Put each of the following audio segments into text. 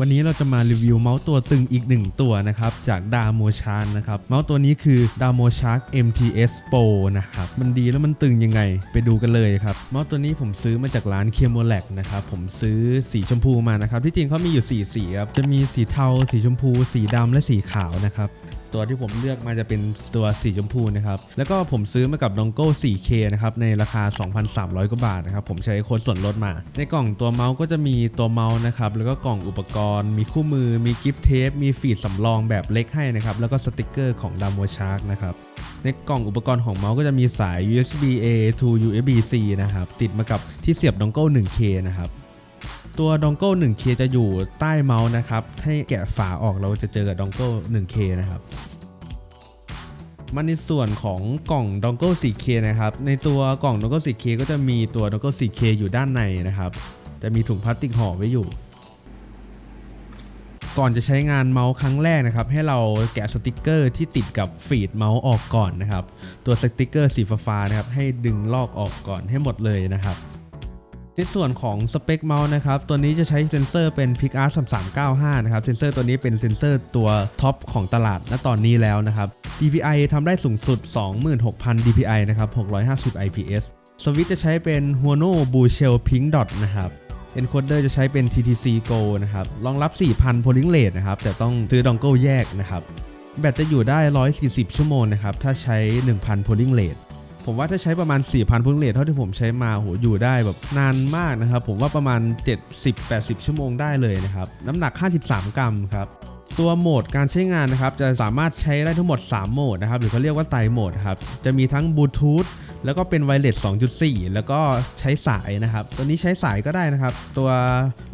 วันนี้เราจะมารีวิวเมาส์ตัวตึงอีกหนึ่งตัวนะครับ จากดาโมชานนะครับ เมาส์ตัวนี้คือดาโมชาร์ก MTS Pro นะครับ มันดีแล้วมันตึงยังไงไปดูกันเลยครับ เมาส์ตัวนี้ผมซื้อมาจากร้านเคมโมแลกนะครับ ผมซื้อสีชมพูมานะครับ ที่จริงเขามีอยู่ 4 สีครับ จะมีสีเทา สีชมพู สีดำและสีขาวนะครับ ตัวที่ผมเลือกมาจะเป็นตัวสีชมพูนะครับ แล้วก็ผมซื้อมากับดองโก้ 4K นะครับ ในราคา 2,300 กว่าบาทนะครับ ผมใช้โค้ดส่วนลดมา ในกล่องตัวเมาส์ก็จะมีตัวเมาส์นะครับ แล้วก็กล่องอุปกรณ์ มีคู่มือ มีกิฟต์เทป มีฟีดสำรองแบบเล็กให้นะครับ แล้วก็สติกเกอร์ของ d a m o Shark นะครับ ในกล่องอุปกรณ์ของเมาส์ก็จะมีสาย USB A to USB C นะครับ ติดมากับที่เสียบดองโก้ 1K นะครับ ตัวดองโก้ 1K จะอยู่ใต้เมาส์นะครับ ให้แกะฝาออกเราจะเจอกับดองโก้ 1K นะครับมาในส่วนของกล่องดองโก้ 4K นะครับ ในตัวกล่องดองโก้ 4K ก็จะมีตัวดองโก้ 4K อยู่ด้านในนะครับ จะมีถุงพลาสติกห่อไว้อยู่ ก่อนจะใช้งานเมาส์ครั้งแรกนะครับ ให้เราแกะสติกเกอร์ที่ติดกับฟีดเมาส์ออกก่อนนะครับ ตัวสติกเกอร์สีฟ้าๆนะครับ ให้ดึงลอกออกก่อนให้หมดเลยนะครับ ในส่วนของสเปคเมาส์นะครับ ตัวนี้จะใช้เซนเซอร์เป็น p i c a r 3395 นะครับ เซนเซอร์ตัวนี้เป็นเซนเซอร์ตัวท็อปของตลาดณตอนนี้แล้วนะครับ DPI ทำได้สูงสุด 26,000 DPI นะครับ 650 IPS สวิตช์จะใช้เป็น Huano Blue Shell Pink Dot นะครับ Encoder จะใช้เป็น TTC Go นะครับ รองรับ 4,000 polling rate นะครับ แต่ต้องซื้อดองเกิลแยกนะครับ แบตจะอยู่ได้ 140 ชั่วโมงนะครับ ถ้าใช้ 1,000 polling rate ผมว่าถ้าใช้ประมาณ 4,000 polling rate เท่าที่ผมใช้มาโหอยู่ได้แบบนานมากนะครับ ผมว่าประมาณ 70-80 ชั่วโมงได้เลยนะครับ น้ำหนัก 53 กรัมครับตัวโหมดการใช้งานนะครับจะสามารถใช้ได้ทั้งหมด 3 โหมดนะครับหรือเขาเรียกว่าไตรโหมดครับจะมีทั้งบลูทูธแล้วก็เป็นไวเลส2.4 แล้วก็ใช้สายนะครับ ตัวนี้ใช้สายก็ได้นะครับ ตัว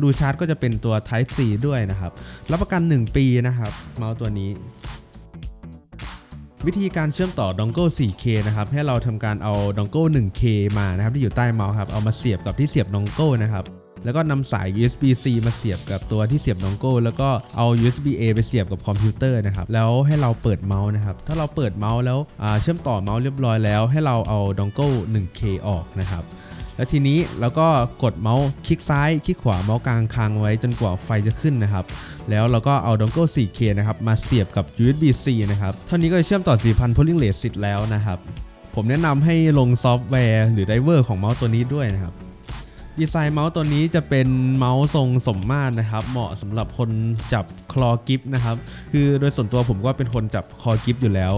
รูชาร์จก็จะเป็นตัว Type C ด้วยนะครับ รับประกัน 1 ปีนะครับ เมาส์ตัวนี้ วิธีการเชื่อมต่อดองโก้ 4K นะครับ ให้เราทำการเอาดองโก้ 1K มานะครับที่อยู่ใต้เมาส์ครับ เอามาเสียบกับที่เสียบดองโก้นะครับ แล้วก็นำสาย USB C มาเสียบกับตัวที่เสียบดองโก้ แล้วก็เอา USB A ไปเสียบกับคอมพิวเตอร์นะครับ แล้วให้เราเปิดเมาส์นะครับ ถ้าเราเปิดเมาส์แล้วเชื่อมต่อเมาส์เรียบร้อยแล้ว ให้เราเอาดองโก้ 1K ออกนะครับ แล้วทีนี้เราก็กดเมาส์คลิกซ้ายคลิกขวาเมาส์กลางค้างไว้จนกว่าไฟจะขึ้นนะครับ แล้วเราก็เอาดองโก้ 4K นะครับมาเสียบกับ USB C นะครับเท่านี้ก็จะเชื่อมต่อ 4,000 polling rate เสร็จแล้วนะครับ ผมแนะนำให้ลงซอฟต์แวร์หรือไดเวอร์ของเมาส์ตัวนี้ด้วยนะครับดีไซน์เมาส์ตัวนี้จะเป็นเมาส์ทรงสมมาตรนะครับ เหมาะสำหรับคนจับคลอกิฟนะครับ คือโดยส่วนตัวผมก็เป็นคนจับคอกิฟอยู่แล้ว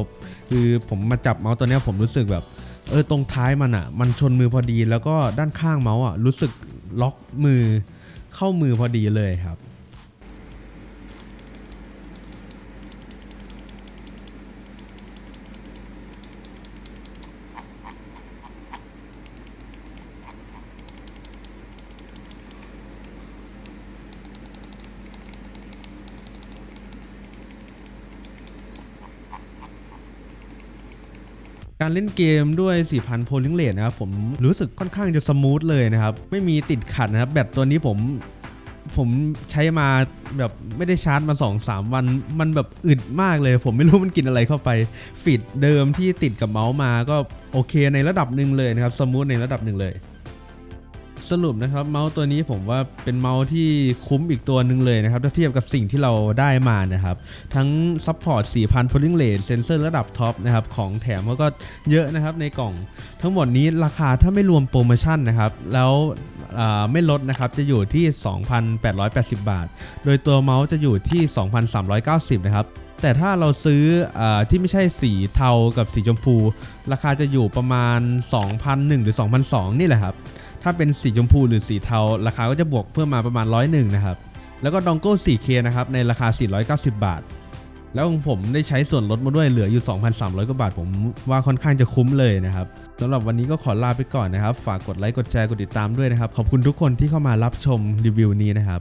คือผมมาจับเมาส์ตัวนี้ผมรู้สึกแบบ เออตรงท้ายมันอะ่ะ มันชนมือพอดีแล้วก็ด้านข้างเมาส์อะ่ะรู้สึกล็อกมือเข้ามือพอดีเลยครับ การเล่นเกมด้วย4,000 polling rate นะครับผมรู้สึกค่อนข้างจะสมูทเลยนะครับ ไม่มีติดขัดนะครับ แบบตัวนี้ผมผมใช้มาแบบไม่ได้ชาร์จมา2-3วัน มันแบบอึดมากเลย ผมไม่รู้มันกินอะไรเข้าไปฟีดเดิมที่ติดกับเมาส์มาก็โอเคในระดับหนึ่งเลยนะครับ สมูทในระดับหนึ่งเลย สรุปนะครับเมาส์ตัวนี้ผมว่าเป็นเมาส์ที่คุ้มอีกตัวหนึ่งเลยนะครับถ้าเทียบกับสิ่งที่เราได้มานะครับทั้งซัพพอร์ต 4,000 polling rate เซนเซอร์ระดับท็อปนะครับของแถมเขาก็เยอะนะครับในกล่อง ทั้งหมดนี้ราคาถ้าไม่รวมโปรโมชั่นนะครับแล้วไม่ลดนะครับจะอยู่ที่ 2,880 บาท โดยตัวเมาส์จะอยู่ที่ 2,390 นะครับแต่ถ้าเราซื้ออที่ไม่ใช่สีเทากับสีชมพู ราคาจะอยู่ประมาณ 2,001หรือ2,002นี่แหละครับ ถ้าเป็นสีชมพูหรือสีเทา ราคาก็จะบวกเพิ่มมาประมาณร้อยหนึ่งนะครับ แล้วก็ดองโก้ 4K นะครับในราคา 490 บาท แล้วของผมได้ใช้ส่วนลดมาด้วยเหลืออยู่ 2,300 กว่าบาท ผมว่าค่อนข้างจะคุ้มเลยนะครับสำหรับวันนี้ก็ขอลาไปก่อนนะครับ ฝากกดไลค์ กดแชร์ กดติดตามด้วยนะครับ ขอบคุณทุกคนที่เข้ามารับชมรีวิวนี้นะครับ